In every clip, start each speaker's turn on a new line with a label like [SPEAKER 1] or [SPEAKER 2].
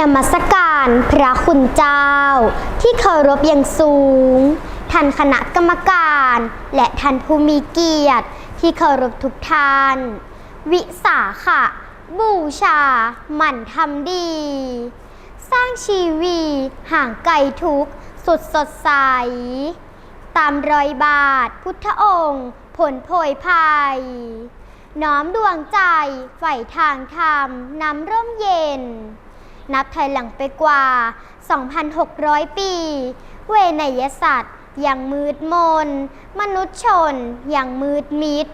[SPEAKER 1] นมัสการพระคุณเจ้า ที่เคารพอย่างสูง ท่านคณะกรรมการ และท่านผู้มีเกียรติ ที่เคารพทุกท่าน วิสาขะ บูชา หมั่นทำดี สร้างชีวีห่างไกลทุกสุดสดใส ตามรอยบาทพุทธองค์ ผลโพยภัยน้อมดวงใจใฝ่ทางธรรมนำร่มเย็น นับถอยหลังไปกว่า 2,600 ปี เวนยสัตว์ยังมืดมน มนุษย์ชนยังมืดมิด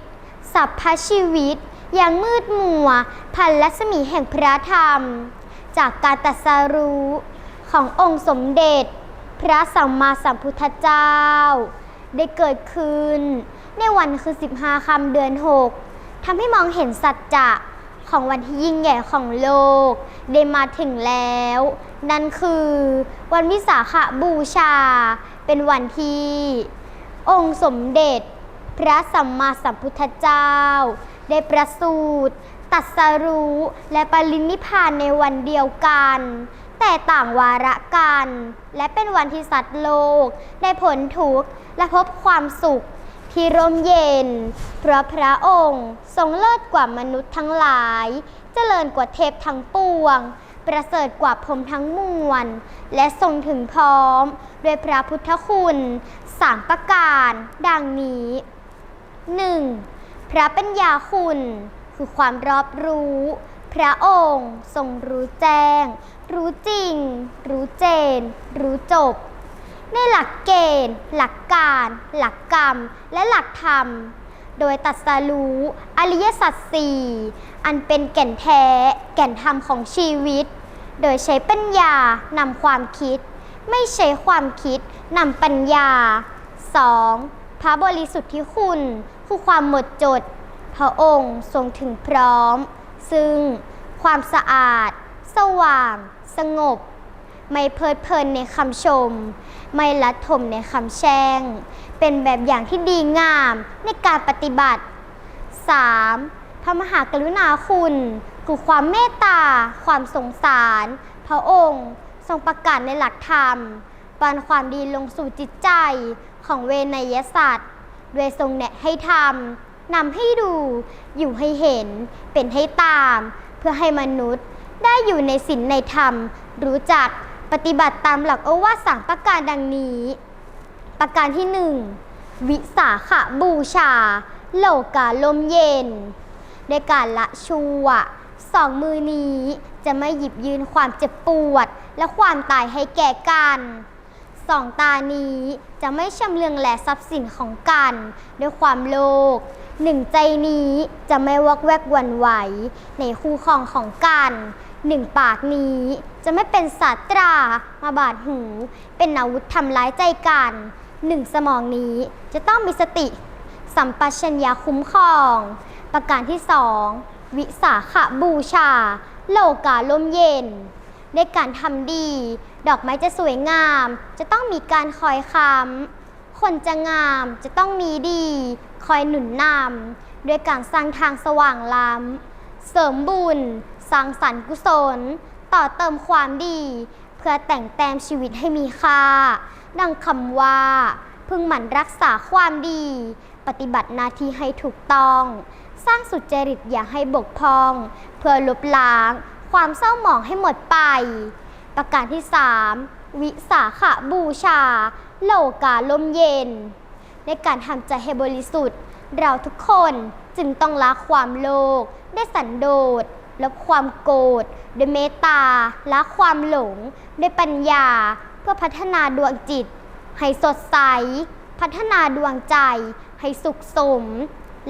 [SPEAKER 1] สัพพชีวิตยังมืดมัว พันลัศมีแห่งพระธรรม จากการตรัสรู้ขององค์สมเด็จ พระสัมมาสัมพุทธเจ้า ได้เกิดขึ้น ในวันคือ 15คำเดือน 6ทำให้มองเห็นสัจจะ ของวันที่ยิ่งใหญ่ของโลก ได้มาถึงแล้ว นั่นคือวันวิสาขบูชา เป็นวันที่ องค์สมเด็จ พระสัมมาสัมพุทธเจ้า ได้ประสูติตรัสรู้และปรินิพพานในวันเดียวกัน แต่ต่างวาระกัน และเป็นวันที่สัตว์โลก ได้ผลทุกข์และพบความสุข ที่ร่มเย็น เพราะพระองค์ทรงเลิศกว่ามนุษย์ทั้งหลาย เจริญกว่าเทพทั้งปวง ประเสริฐกว่าพรมทั้งมวล และทรงถึงพร้อม ด้วยพระพุทธคุณสามประการ ดังนี้ 1. พระปัญญาคุณ คือความรอบรู้ พระองค์ทรงรู้แจ้ง รู้จริง รู้เจน รู้จบ ในหลักเกณฑ์ หลักการ หลักกรรม และหลักธรรม โดยตัดสรู้อริยสัจสี่อันเป็นแก่นแท้ แก่นธรรมของชีวิต โดยใช้ปัญญานำความคิด ไม่ใช้ความคิดนำปัญญา 2. พระบริสุทธิคุณคือความหมดจด พระองค์ทรงถึงพร้อม ซึ่งความสะอาด สว่าง สงบ ไม่เพลิดเพลินในคำชม ไม่ละทมในคำแช่ง เป็นแบบอย่างที่ดีงามในการปฏิบัติ 3. พระมหากรุณาคุณคือความเมตตา ความสงสาร พระองค์ทรงประกาศในหลักธรรมปานความดีลงสู่จิตใจของเวนยสัตว์โดยทรงแนะให้ทำนำให้ดู อยู่ให้เห็น เป็นให้ตาม เพื่อให้มนุษย์ได้อยู่ในศีลในธรรม รู้จัก ปฏิบัติตามหลักโอวาทสามประการดังนี้ ประการที่หนึ่งวิสาขบูชา โลกาลมเย็น ในการละชั่วสองมือนี้จะไม่หยิบยืนความเจ็บปวด และความตายให้แก่กันสองตานี้จะไม่ชำเลืองแหลทรัพย์สินของกัน ด้วยความโลภหนึ่งใจนี้จะไม่วอกแวกวันไหว ในคู่ครองของกัน หนึ่งปากนี้ จะไม่เป็นศาสตรามาบาดหู เป็นอาวุธทำร้ายใจกันหนึ่งสมองนี้จะต้องมีสติ สัมปชัญญะคุ้มครอง ประการที่สองวิสาขบูชา โลกาลมเย็นในการทำดี ดอกไม้จะสวยงาม จะต้องมีการคอยคำคนจะงามจะต้องมีดี คอยหนุนนำด้วยการสร้างทางสว่างล้ำเสริมบุญ สร้างสรรค์กุศล ต่อเติมความดี เพื่อแต่งแต้มชีวิตให้มีค่า ดังคำว่า พึงหมั่นรักษาความดี ปฏิบัติหน้าที่ให้ถูกต้อง สร้างสุจริตอย่าให้บกพร่อง เพื่อลบล้าง ความเศร้าหมองให้หมดไป ประการที่ 3 วิสาขบูชา โลกาลมเย็น ในการทำใจให้บริสุทธิ์ เราทุกคนจึงต้องละความโลภได้สันโดษ ลบความโกรธด้วยเมตตาละความหลงด้วยปัญญา เพื่อพัฒนาดวงจิต ให้สดใส พัฒนาดวงใจ ให้สุขสม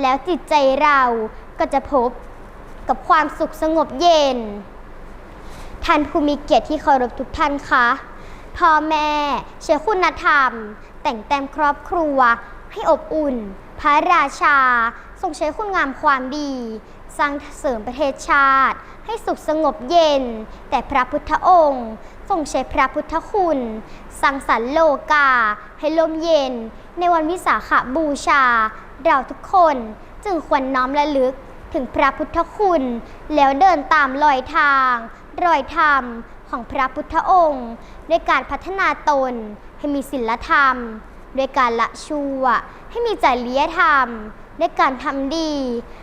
[SPEAKER 1] แล้วจิตใจเราก็จะพบกับความสุขสงบเย็น ท่านผู้มีเกียรติที่เคารพทุกท่านคะพ่อแม่ใช้คุณธรรม แต่งแต้มครอบครัวให้อบอุ่น พระราชา ทรงใช้คุณงามความดี สร้างเสริมประเทศชาติ ให้สุขสงบเย็น แต่พระพุทธองค์ทรงใช้พระพุทธคุณ สร้างสรรค์โลกา ให้ลมเย็น ในวันวิสาขบูชา เราทุกคนจึงควรน้อมระลึกถึงพระพุทธคุณ แล้วเดินตามรอยทาง รอยธรรมของพระพุทธองค์ด้วยการพัฒนาตนให้มีศีลธรรม ด้วยการละชั่ว ให้มีจริยธรรม ด้วยการทำดี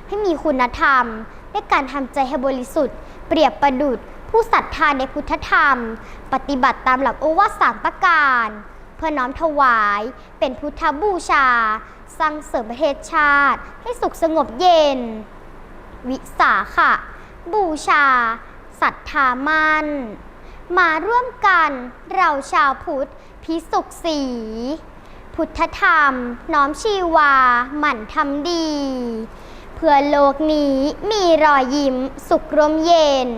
[SPEAKER 1] ให้มีคุณธรรมด้วยการทำใจให้บริสุทธิ์ เปรียบประดุจผู้ศรัทธาในพุทธธรรม ปฏิบัติตามหลักโอวาทสามประการ เพื่อน้อมถวายเป็นพุทธบูชา สร้างเสริมประเทศชาติ ให้สุขสงบเย็น วิสาขะบูชาศรัทธามั่นมาร่วมกันเราชาวพุทธพิสุขสี พุทธธรรม น้อมชีวา หมั่นทำดี เพื่อโลกนี้มีรอยยิ้มสุขร่มเย็น